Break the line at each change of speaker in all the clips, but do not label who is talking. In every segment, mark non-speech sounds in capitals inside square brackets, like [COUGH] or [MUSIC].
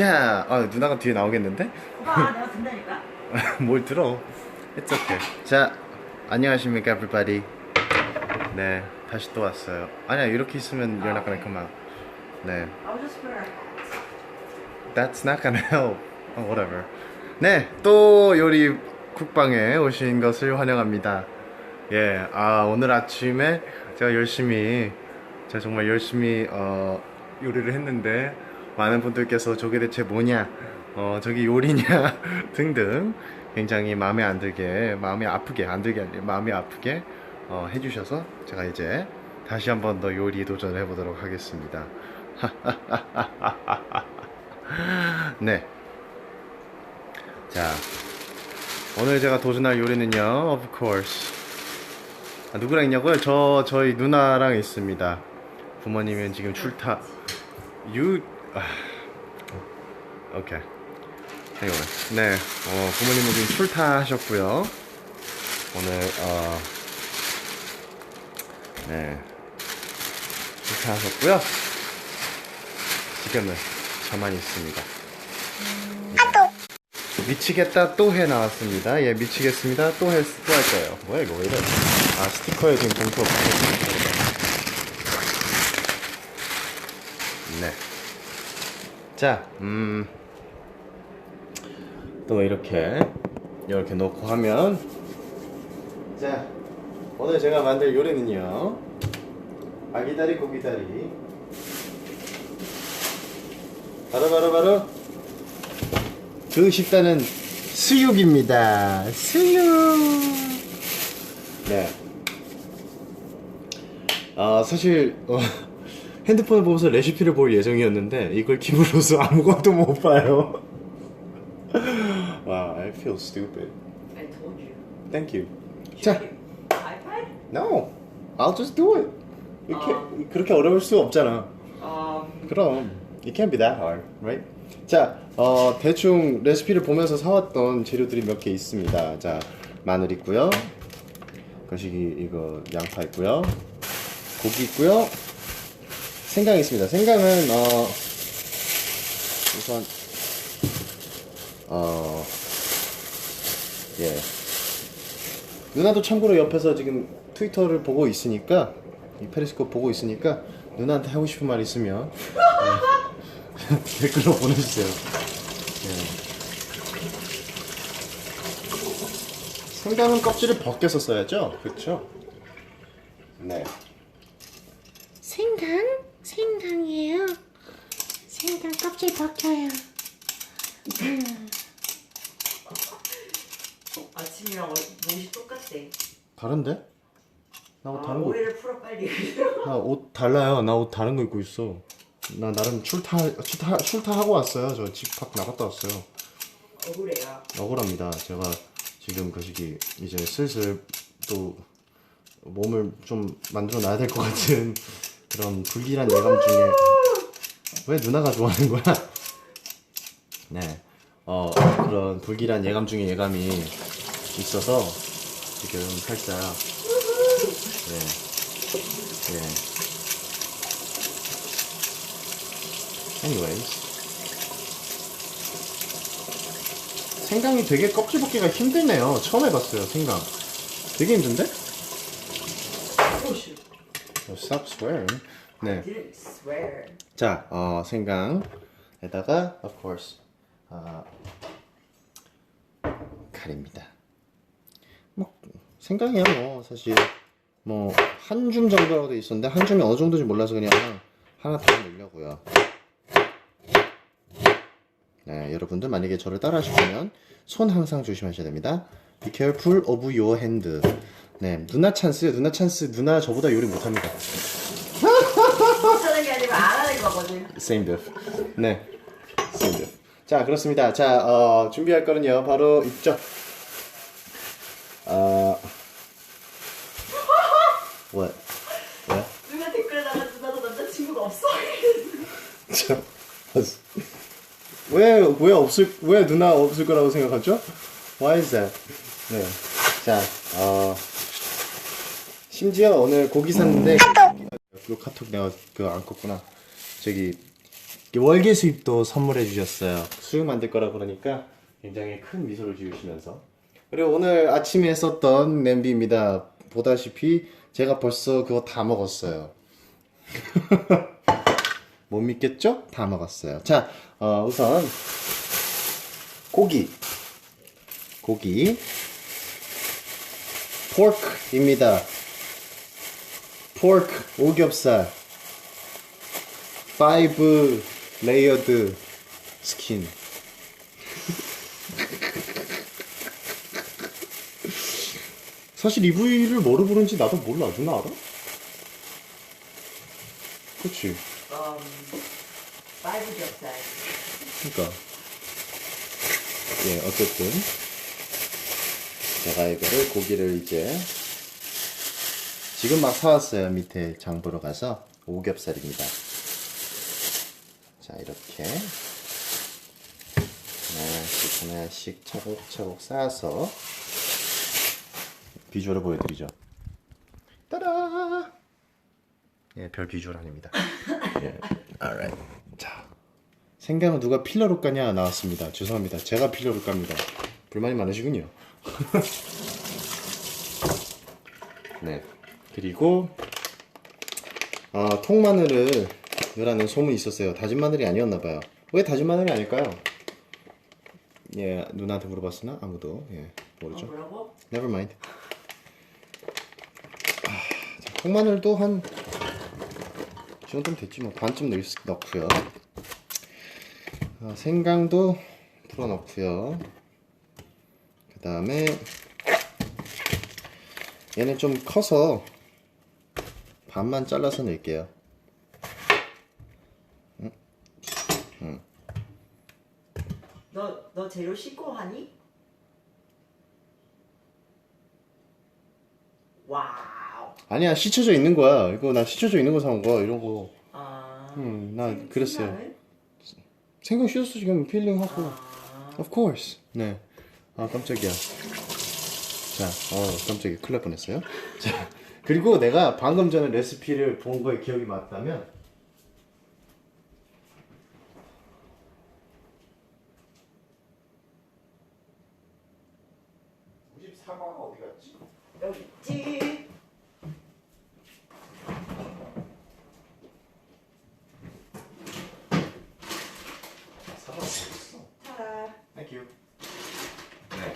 자, 아, 누나가 뒤에 나오겠는데?
오빠 내가 든다니까. [LAUGHS]
뭘 들어? It's okay. 자, 안녕하십니까, everybody. 네, 다시 또 왔어요. 아니야, 이렇게 있으면 you're not gonna come out. 네,
I was just
that's not gonna help. Oh, whatever. 네, 또 요리 국방에 오신 것을 환영합니다. 예, 아, 오늘 아침에 제가 열심히, 제가 정말 열심히, 어, 요리를 했는데, 많은 분들께서 저게 대체 뭐냐, 어, 저기 요리냐, [LAUGHS] 등등, 굉장히 마음에 안 들게, 마음이 아프게, 안 들게 마음이 아프게, 어, 해주셔서, 제가 이제 다시 한번 더 요리 도전을 해보도록 하겠습니다. [LAUGHS] 네. 자, 오늘 제가 도전할 요리는요, of course. 아, 누구랑 있냐고요? 저, 저희 누나랑 있습니다. 부모님은 지금 출타. 유, 아, 오케이. anyway. 네, 어, 부모님은 지금 출타하셨고요. 오늘, 어, 네. 출타하셨고요. 지금은 저만 있습니다. 미치겠다 또 해 나왔습니다. 예, 미치겠습니다. 또 해, 또할 거예요. 뭐야, 이거 왜 이래? 아, 스티커에 지금 봉투가 붙어있습니다. 네. 자, 음. 또 이렇게, 이렇게 놓고 하면. 자, 오늘 제가 만들 요리는요. 아기다리, 고기다리. 바로바로 바로, 바로 그 식단은 수육입니다. 수육. 네. 아 사실 어, 핸드폰을 보면서 레시피를 볼 예정이었는데 이걸 킴으로써 [LAUGHS] 아무것도 못 봐요. [LAUGHS] 와, I feel stupid.
I told you.
Thank you. 자,
iPad?
no, I'll just do it. 이렇게 그렇게 어려울 수 없잖아.
Um.
그럼 it can't be that hard, right? 자, 어, 대충 레시피를 보면서 사왔던 재료들이 몇 개 있습니다. 자, 마늘 있고요. 거시기 이거 양파 있고요. 고기 있고요. 생강 있습니다. 생강은 어 우선 어 예. 누나도 참고로 옆에서 지금 트위터를 보고 있으니까 이 페리스코프 보고 있으니까 누나한테 하고 싶은 말 있으면 예. [LAUGHS] 댓글로 보내주세요. 예. 생강은 껍질을 벗겨서 써야죠. 그렇죠? 네.
생강? 생강이에요. 생강 껍질 벗겨요.
아침이랑 어- 옷이 똑같대.
다른데? 나 옷
아,
다른 거.
오해를 풀어 빨리.
나 옷 달라요. 나 옷 다른 거 입고 있어. 나 나름 출타 출타 출타하고 왔어요. 저 집 밖 나갔다 왔어요.
억울해요.
억울합니다. 제가 지금 그 시기 이제 슬슬 또 몸을 좀 만들어 놔야 될 것 같은 그런 불길한 예감 중에 왜 누나가 좋아하는 거야? [LAUGHS] 네, 어 그런 불길한 예감 중에 예감이 있어서 지금 살짝 네, 네. Anyways. 생강이 되게 껍질 벗기가 힘드네요. 처음 해봤어요, 생강. 되게 힘든데? Oh, stop swearing. 네.
Didn't swear.
자, 어, 생강에다가, of course, 어, 칼입니다. 뭐, 생강이야, 뭐, 사실. 뭐, 한 줌 정도라고 돼 있었는데, 한 줌이 어느 정도인지 몰라서 그냥 하나 더 넣으려고요. 네, 여러분들 만약에 저를 따라 하실 거면 손 항상 조심하셔야 됩니다. Be careful of your hand. 네, 누나 찬스, 누나 찬스, 누나 저보다 요리 못합니다.
하는 게 아니라 안 하는 거거든.
Same diff. 네, same diff. 자, 그렇습니다. 자, 어, 준비할 거는요, 바로 있죠. 어, what? what?
누가 댓글에다가 누나도 남자친구가 없어. [LAUGHS]
저, 왜, 왜 없을, 왜 누나 없을 거라고 생각하죠? Why is that? 네. 자, 어, 심지어 오늘 고기 샀는데, 그 카톡 내가 그거 안 껐구나. 저기, 월계 수입도 선물해 주셨어요. 수육 만들 거라 그러니까 굉장히 큰 미소를 지으시면서. 그리고 오늘 아침에 썼던 냄비입니다. 보다시피 제가 벌써 그거 다 먹었어요. [LAUGHS] 못 믿겠죠? 다 먹었어요. 자, 어, 우선 고기. 고기. 포크입니다. 포크 오겹살. 5 레이어드 스킨. 사실 이 부위를 뭐로 부르는지 나도 몰라. 누나 알아? 그치.
음, 파이브 겹살.
그니까. 예, 어쨌든. 제가 이거를 고기를 이제 지금 막 사왔어요. 밑에 장 보러 가서 오겹살입니다. 자, 이렇게 하나씩 하나씩 차곡차곡 쌓아서 비주얼을 보여드리죠. 따라! 예, 별 비주얼 아닙니다. 예, alright. 자, 생강은 누가 필러로 까냐 나왔습니다. 죄송합니다. 제가 필러로 깝니다. 불만이 많으시군요. [LAUGHS] 네. 그리고 아, 통마늘을 넣으라는 소문이 있었어요. 다진 마늘이 아니었나 봐요. 왜 다진 마늘이 아닐까요? 예, 누나한테 물어봤으나 아무도 예,
어,
모르죠.
뭐라고?
Never mind. 아, 자, 통마늘도 한, 이 정도면 됐지 뭐. 반쯤 넣, 넣고요. 아, 생강도 풀어 넣고요. 그 다음에, 얘는 좀 커서 반만 잘라서 넣을게요.
재료 씻고 하니? 와우.
아니야, 씻혀져 있는 거야. 이거 나 씻혀져 있는 거 사온 거야. 이런 거.
아.
음, 나
생-
그랬어요.
생강을?
생강 씻었어, 지금 필링 하고.
아.
Of course. 네. 아 깜짝이야. 자, 어 깜짝이야. 큰일 날 뻔했어요. 자, 그리고 내가 방금 전에 레시피를 본 거에 기억이 맞다면 우리 집 사과가 어디 갔지?
여기 있지.
사과 어디 있어?
타라.
Thank you. 네.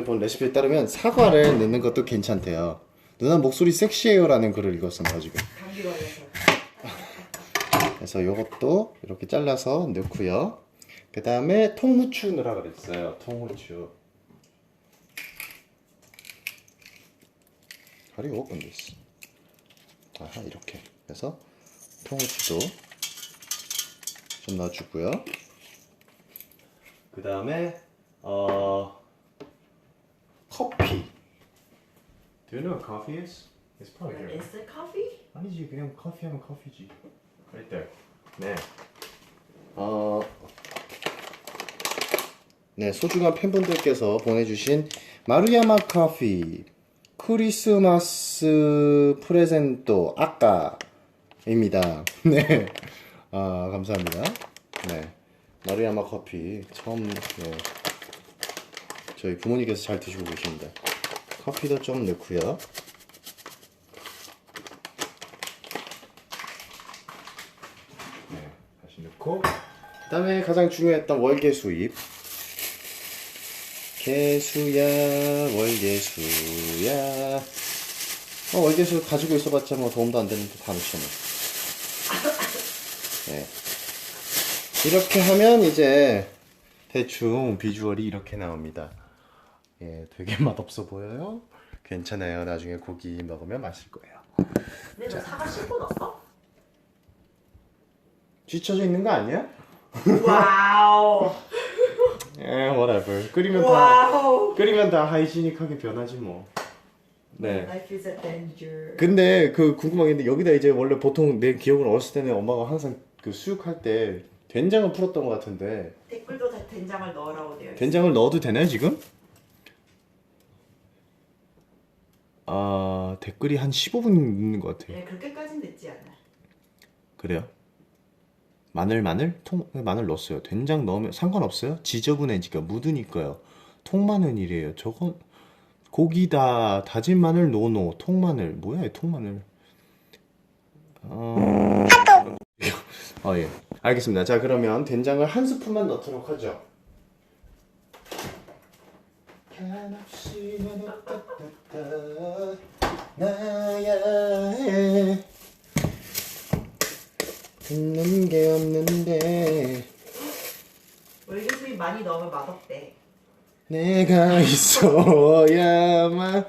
어, 전에 본 레시피에 따르면 사과를 넣는 것도 괜찮대요. 누나 목소리 섹시해요라는 글을 읽었습니다 지금.
감기 걸려서.
그래서 요것도 이렇게 잘라서 넣고요. 그 다음에 통후추 넣으라 그랬어요. 통후추. 가리 오건 됐어. 아하 이렇게. 그래서 통후추도 좀 넣어주고요. 그 다음에 어 커피. Do you know what coffee is? It's probably here.
Is it coffee?
아니지 그냥 커피 하면 커피지 right there 네 어... 네 소중한 팬분들께서 보내주신 마루야마 커피 크리스마스 프레젠토 아까입니다 [LAUGHS] 네 아, 감사합니다 네 마루야마 커피 처음 네. 저희 부모님께서 잘 드시고 계십니다. 커피도 좀 넣고요. 네, 다시 넣고. 그다음에 가장 중요했던 월계 수입. 개수야 월계수야. 어, 월계수 가지고 있어봤자 뭐 도움도 안 되는데 다 넣잖아. 네. 이렇게 하면 이제 대충 비주얼이 이렇게 나옵니다 예, 되게 [LAUGHS] 맛없어 보여요 괜찮아요 나중에 고기 먹으면 맛있을 거예요
근데 너 사과 씻고 넣었어?
쥐쳐져 있는 거 아니야?
와우.
에, [LAUGHS] whatever. 끓이면 다
와우.
끓이면 다 하이지닉하게 변하지 뭐. 네.
Life is a danger.
근데 그 궁금한 게 있는데 여기다 이제 원래 보통 내 기억은 어렸을 때는 엄마가 항상 그 수육할 때 된장을 풀었던 것 같은데
댓글도 다 된장을 넣으라고 있어.
된장을 넣어도 되나요 지금? 아 댓글이 한 15분 있는 것 같아요.
네, 그렇게까지는 늦지 않아.
그래요? 마늘 마늘 통 마늘 넣었어요. 된장 넣으면 상관없어요. 지저분해지니까 묻으니까요. 통마늘이래요. 저건 고기다 다진 마늘 노노 통마늘 뭐야 이 통마늘. 어... 어 예. 알겠습니다. 자 그러면 된장을 한 스푼만 넣도록 하죠. 한없이 나야 해 듣는 게 없는데
교수님 많이 넣으면 맛없대.
내가 있어야만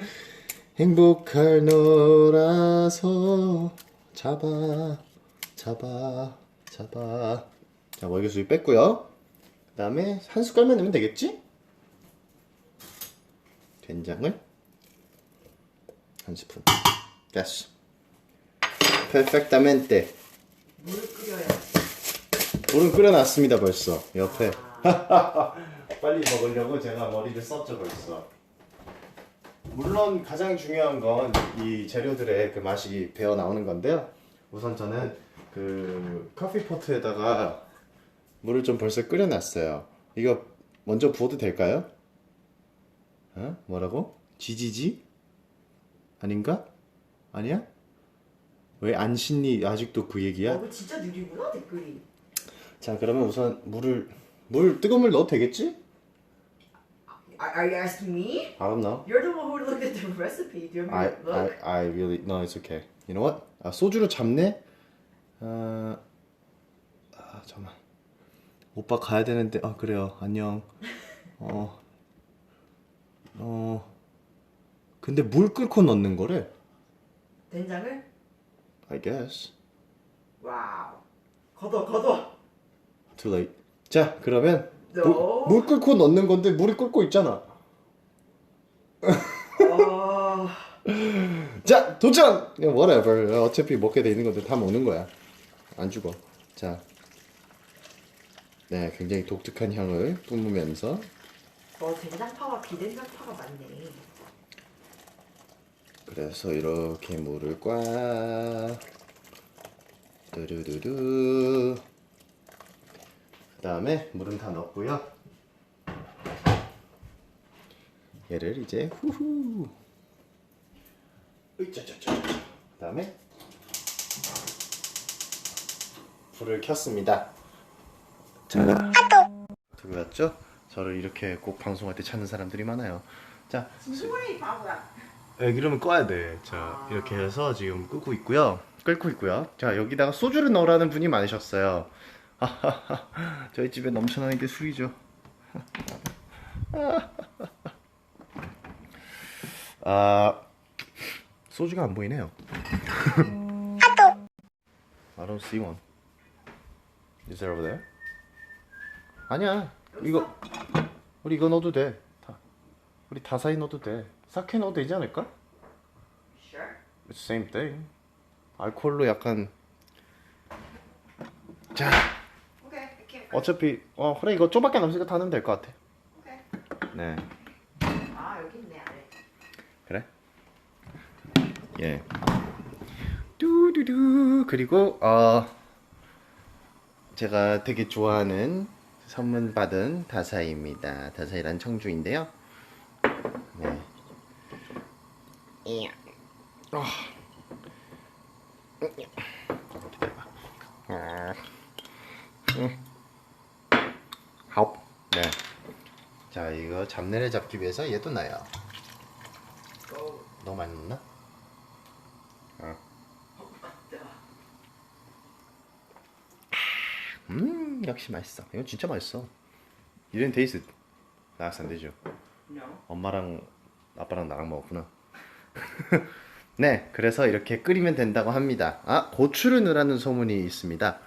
행복할 너라서 잡아 잡아 잡아 자 월계수잎 뺐고요 그 다음에 한 숟갈만 넣으면 되겠지? 된장을 한 스푼 됐어. 페펙타멘테
물을 끓여야
물은 끓여놨습니다 벌써. 옆에. 빨리 먹으려고 제가 머리를 썼죠 벌써. 물론 가장 중요한 건 이 재료들의 그 맛이 배어 나오는 건데요. 우선 저는 그 커피 포트에다가 물을 좀 벌써 끓여놨어요. 이거 먼저 부어도 될까요? 어? 뭐라고? 지지지? 아닌가? 아니야? 왜 안 신니 아직도 그 얘기야?
어, 진짜 느리구나 댓글이.
자 그러면 우선 물을 물 뜨거운 물 넣어도 되겠지?
Are, are you asking me?
I don't know.
You're the one who looked at the recipe. Do you want me
I
to
I
look?
I really no it's okay. You know what? 아 소주로 잡내? 아, 아 잠만. 오빠 가야 되는데 아 그래요 안녕. 어. 어. 근데 물 끓고 넣는 거래.
된장을?
I guess.
와우. 걷어 걷어.
Too late. 자 그러면 물,
No.
물 끓고 넣는 건데 물이 끓고 있잖아.
어... [LAUGHS]
자 도전! 그냥 whatever 어차피 먹게 돼 있는 건데 다 먹는 거야 안 죽어 자 네, 굉장히 독특한 향을 뿜으면서
어 된장파와 비된장파가 많네.
그래서 이렇게 물을 꽉. 두루두루. 그 다음에 물은 다 넣었고요. 얘를 이제 후후. 으짜짜짜 그 다음에 불을 켰습니다. 자. 들어왔죠? 저를 이렇게 꼭 방송할 때 찾는 사람들이 많아요. 자.
진정해 바보야.
네, 그러면 꺼야 돼. 자, 이렇게 해서 지금 끄고 있고요. 끓고 있고요. 자, 여기다가 소주를 넣으라는 분이 많으셨어요. [LAUGHS] 저희 집에 넘쳐나는 게 술이죠. [LAUGHS] 아, 소주가 안 보이네요. I don't see one. Is there over there? 아니야. 이거 우리 이거 넣어도 돼. 다. 우리 다사이 넣어도 돼. 사케 넣어도 되지 않을까?
Sure.
It's same thing. 알코올로 약간 자
Okay. I can't.
어차피 어 그래 이거 좀밖에 안 남으니까 다 넣으면 될 것 같아.
Okay.
네
아 여기 있네 아래.
그래. 예. 뚜두두 그리고 어 제가 되게 좋아하는 선물 받은 다사이입니다. 다사이란 청주인데요. 네. 이야. 아. 아. 응. 하옵. 네. 자 이거 잡내를 잡기 위해서 얘도 나요. 너무 많이 넣나? 어. 음 역시 맛있어. 이거 진짜 맛있어. 이런 테이스트 나안 되죠. 엄마랑 아빠랑 나랑 먹었구나. [LAUGHS] 네, 그래서 이렇게 끓이면 된다고 합니다. 아, 고추를 넣으라는 소문이 있습니다.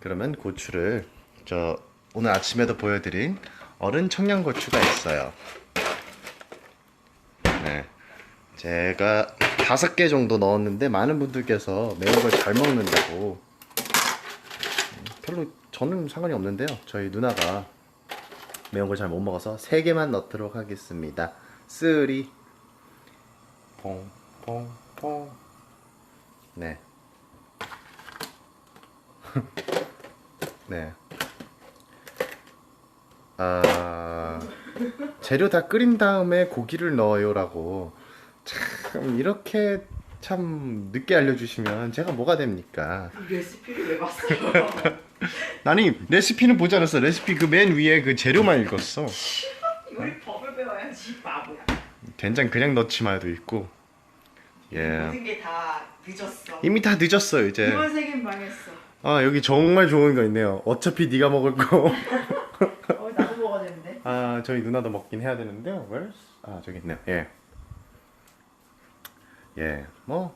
그러면 고추를 저 오늘 아침에도 보여드린 어른 청양고추가 있어요. 네, 제가 다섯 개 정도 넣었는데 많은 분들께서 매운 걸 잘 먹는다고 음, 별로 저는 상관이 없는데요. 저희 누나가 매운 걸 잘 못 먹어서 세 개만 넣도록 하겠습니다. 쓰리 퐁퐁퐁 네. [LAUGHS] 네. 아 재료 다 끓인 다음에 고기를 넣어요라고 참 이렇게 참 늦게 알려주시면 제가 뭐가 됩니까?
레시피를 왜 봤어요? [LAUGHS]
아니 레시피는 보지 않았어. 레시피 그 맨 위에 그 재료만 읽었어.
요리 법을 배워야지 바보야.
된장 그냥 넣지 마도 있고. 예.
모든 게 다 늦었어.
이미 다 늦었어요 이제.
이번 세계는 망했어.
아 여기 정말 좋은 거 있네요. 어차피 네가 먹을 거. [LAUGHS]
어 나도 먹어야 되는데.
아 저희 누나도 먹긴 해야 되는데요. Where's? 아 저기 있네요. 예. 예. 뭐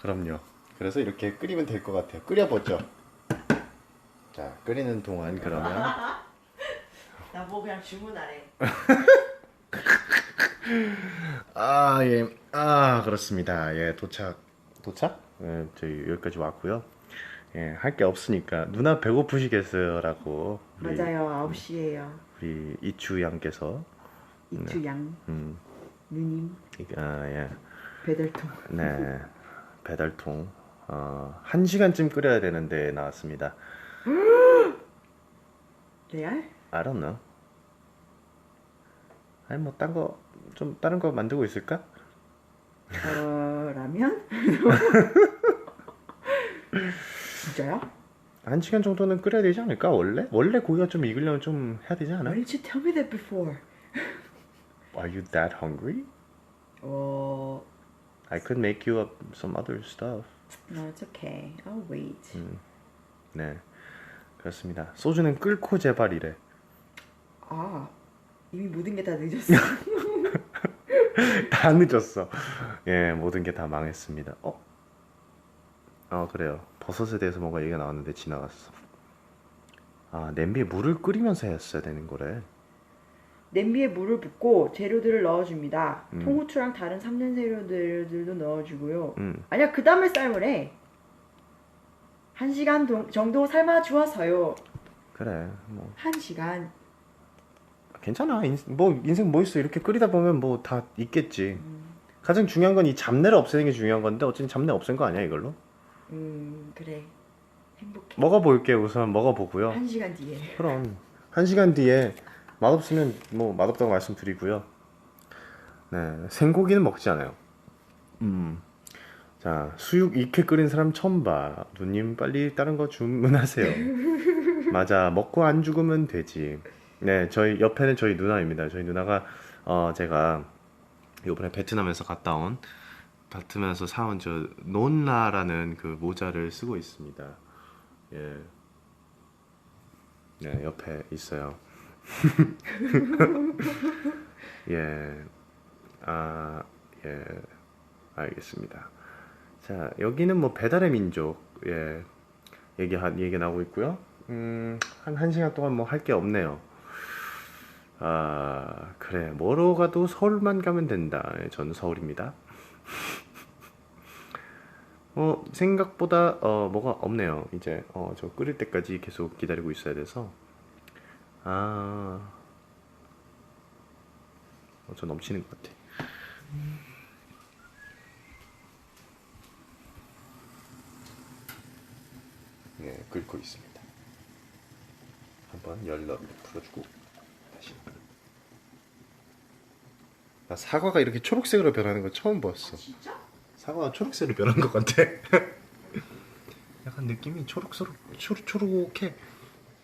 그럼요. 그래서 이렇게 끓이면 될 것 같아요. 끓여보죠. 자 끓이는 동안 그러면 [LAUGHS]
나뭐 그냥 주문하래. [LAUGHS]
아 예. 아 그렇습니다. 예 도착 도착? 예 저희 여기까지 왔고요. 예 할 게 없으니까 누나 배고프시겠어요라고 우리,
맞아요. 9시에요.
우리 이추 양께서
이추 양
음
누님
아 예
배달통.
네 배달통 어, 한 시간쯤 끓여야 되는데 나왔습니다. [GASPS]
레알?
I don't know. 아니 뭐딴거 좀 다른 거 만들고 있을까?
어 라면? 진짜요?
한 시간 정도는 끓여야 되지 않을까 원래? 원래 고기가 좀 익으려면 좀 해야 되지 않아?
Why didn't you tell me that before?
Are you that hungry?
어
I could make you up some other stuff.
no, it's okay. I'll wait.
네 그렇습니다. 소주는 끓고 재발이래.
아 이미 모든 게 다 늦었어. [LAUGHS]
다 늦었어. 예, 모든 게 다 망했습니다. 어? 어, 그래요. 버섯에 대해서 뭔가 얘기가 나왔는데 지나갔어. 아, 냄비에 물을 끓이면서 했어야 되는 거래.
냄비에 물을 붓고 재료들을 넣어줍니다.
음.
통후추랑 다른 삶는 재료들도 넣어주고요.
음,
아니야 그 다음에 삶으래. 한 시간 동- 정도 삶아 주어서요.
그래. 뭐
한 시간.
괜찮아. 인, 뭐 인생 뭐 있어. 이렇게 끓이다 보면 뭐 다 있겠지. 가장 중요한 건 이 잡내를 없애는 게 중요한 건데 어쨌든 잡내 없앤 거 아니야 이걸로?
음 그래. 행복해.
먹어볼게 우선 먹어보고요.
한 시간 뒤에.
그럼 한 시간 뒤에 맛없으면 뭐 맛없다고 말씀드리고요. 네, 생고기는 먹지 않아요. 음. 자, 수육 익혀 끓인 사람 처음 봐. 누님 빨리 다른 거 주문하세요. [LAUGHS] 맞아, 먹고 안 죽으면 되지. 네, 저희 옆에는 저희 누나입니다. 저희 누나가 어 제가 이번에 베트남에서 갔다 온 베트남에서 사온 저 논라라는 그 모자를 쓰고 있습니다. 예. 네, 옆에 있어요. [LAUGHS] 예. 아, 예. 알겠습니다. 자, 여기는 뭐 배달의 민족, 예. 얘기, 얘기 나오고 있고요. 음, 한, 한 시간 동안 뭐 할 게 없네요. 아, 그래. 뭐로 가도 서울만 가면 된다. 예, 저는 서울입니다. [LAUGHS] 어, 생각보다, 어, 뭐가 없네요. 이제, 어, 저 끓일 때까지 계속 기다리고 있어야 돼서. 아, 어, 저 넘치는 것 같아. 네, 끓고 있습니다. 한번 열로 풀어주고. 나 사과가 이렇게 초록색으로 변하는 거 처음 봤어.
진짜?
사과가 초록색으로 변한 것 같아. [LAUGHS] 약간 느낌이 초록초록 초록 초록해.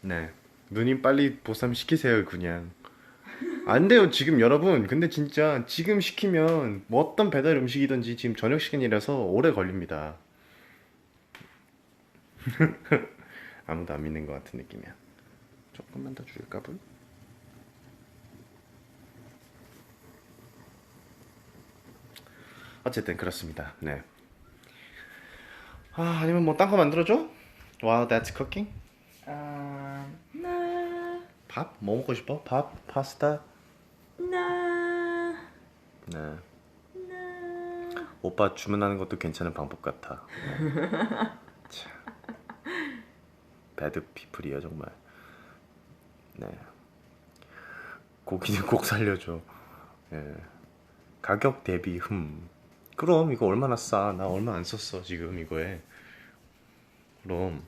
네. 누님 빨리 보쌈 시키세요 그냥. 안 돼요 지금 여러분. 근데 진짜 지금 시키면 뭐 어떤 배달 음식이든지 지금 저녁 시간이라서 오래 걸립니다. [LAUGHS] 아무도 안 믿는 것 같은 느낌이야. 조금만 더 줄까 분? 어쨌든 그렇습니다. 네. 아 아니면 뭐 딴 거 만들어줘? While that's cooking?
아, 나,
밥? 뭐 먹고 싶어? 밥? 파스타?
나,
네.
나.
오빠 주문하는 것도 괜찮은 방법 같아. 네. 참. 배드 피플이야 정말. 네. 고기는 꼭 살려줘. 예. 가격 대비 흠. 그럼 이거 얼마나 싸? 나 얼마 안 썼어 지금 이거에. 그럼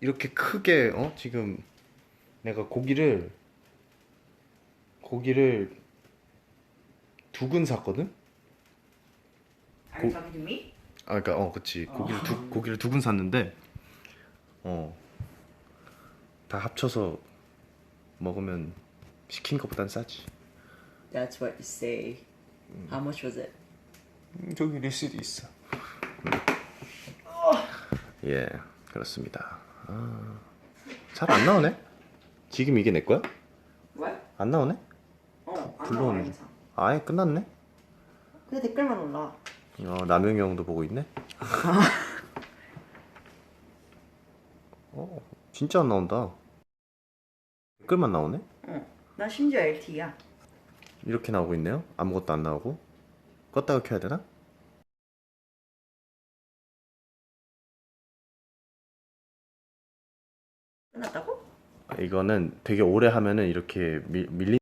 이렇게 크게 어 지금 내가 고기를 고기를 두 근 샀거든.
Me?
아 그러니까 어 그치 고기를 두 고기를 두 근 샀는데 어 다 합쳐서 먹으면 시킨 것보단 싸지.
That's what you say. How much was it?
음, 저기 리시트 있어. 예, 그렇습니다. 아, 잘안 나오네. 지금 이게 내 거야?
What?
안 나오네?
어, 안
불러오는
나와, 영상.
아예 끝났네.
근데 댓글만 올라.
어, 남영이 형도 보고 있네. [LAUGHS] 어, 진짜 안 나온다. 댓글만 나오네?
어. 나 심지어 LTE야.
이렇게 나오고 있네요. 아무것도 안 나오고. 껐다가 켜야 되나?
끝났다고?
아, 이거는 되게 오래 하면은 이렇게 밀, 밀리